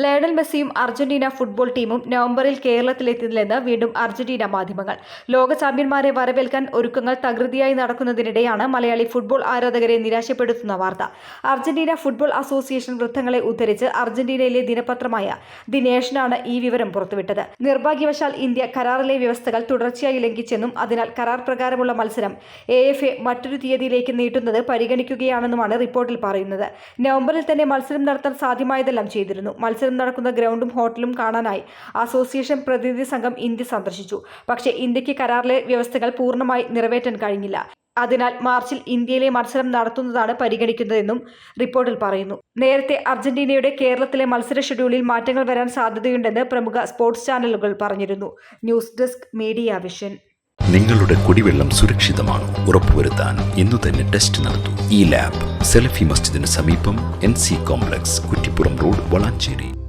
Lionel മെസ്സിയും Argentina football ടീമും നവംബറിൽ കേരളത്തിലെത്തില്ലെന്ന് വീണ്ടും അർജന്റീന മാധ്യമങ്ങൾ. ലോക ചാമ്പ്യന്മാരെ വരവേൽക്കാൻ ഒരുക്കങ്ങൾ തകൃതിയായി നടക്കുന്നതിനിടെയാണ് മലയാളി ഫുട്ബോൾ ആരാധകരെ നിരാശപ്പെടുത്തുന്ന വാർത്ത. അർജന്റീന ഫുട്ബോൾ അസോസിയേഷൻ വൃത്തങ്ങളെ ഉദ്ധരിച്ച് അർജന്റീനയിലെ ദിനപത്രമായ ദി നേഷനാണ് ഈ വിവരം പുറത്തുവിട്ടത്. നിർഭാഗ്യവശാൽ ഇന്ത്യ കരാറിലെ വ്യവസ്ഥകൾ തുടർച്ചയായി ലംഘിച്ചെന്നും അതിനാൽ കരാർ പ്രകാരമുള്ള മത്സരം എ എഫ് എ മറ്റൊരു തീയതിയിലേക്ക് നീട്ടുന്നത് പരിഗണിക്കുകയാണെന്നുമാണ് റിപ്പോർട്ടിൽ പറയുന്നത്. നവംബറിൽ തന്നെ മത്സരം നടത്താൻ സാധ്യമായതെല്ലാം ചെയ്തിരുന്നു. മത്സരം നടക്കുന്ന ഗ്രൗണ്ടും ഹോട്ടലും കാണാനായി അസോസിയേഷൻ പ്രതിനിധി സംഘം ഇന്ത്യ സന്ദർശിച്ചു. പക്ഷേ ഇന്ത്യയ്ക്ക് കരാറിലെ വ്യവസ്ഥകൾ പൂർണമായി നിറവേറ്റാൻ കഴിഞ്ഞില്ല. അതിനാൽ മാർച്ചിൽ ഇന്ത്യയിലെ മത്സരം നടത്തുന്നതാണ് പരിഗണിക്കുന്നതെന്നും റിപ്പോർട്ടിൽ പറയുന്നു. നേരത്തെ അർജന്റീനയുടെ കേരളത്തിലെ മത്സര ഷെഡ്യൂളിൽ മാറ്റങ്ങൾ വരാൻ സാധ്യതയുണ്ടെന്ന് പ്രമുഖ സ്പോർട്സ് ചാനലുകൾ പറഞ്ഞിരുന്നു. News desk media vision. നിങ്ങളുടെ കുടിവെള്ളം സുരക്ഷിതമാണ്? ഉറപ്പുവരുത്താൻ ഇന്നു തന്നെ ടെസ്റ്റ് നടത്തൂ. ഈ ലാബ് സെലഫി മസ്ജിദിന് സമീപം N C complex Kuttippuram road Valanchery.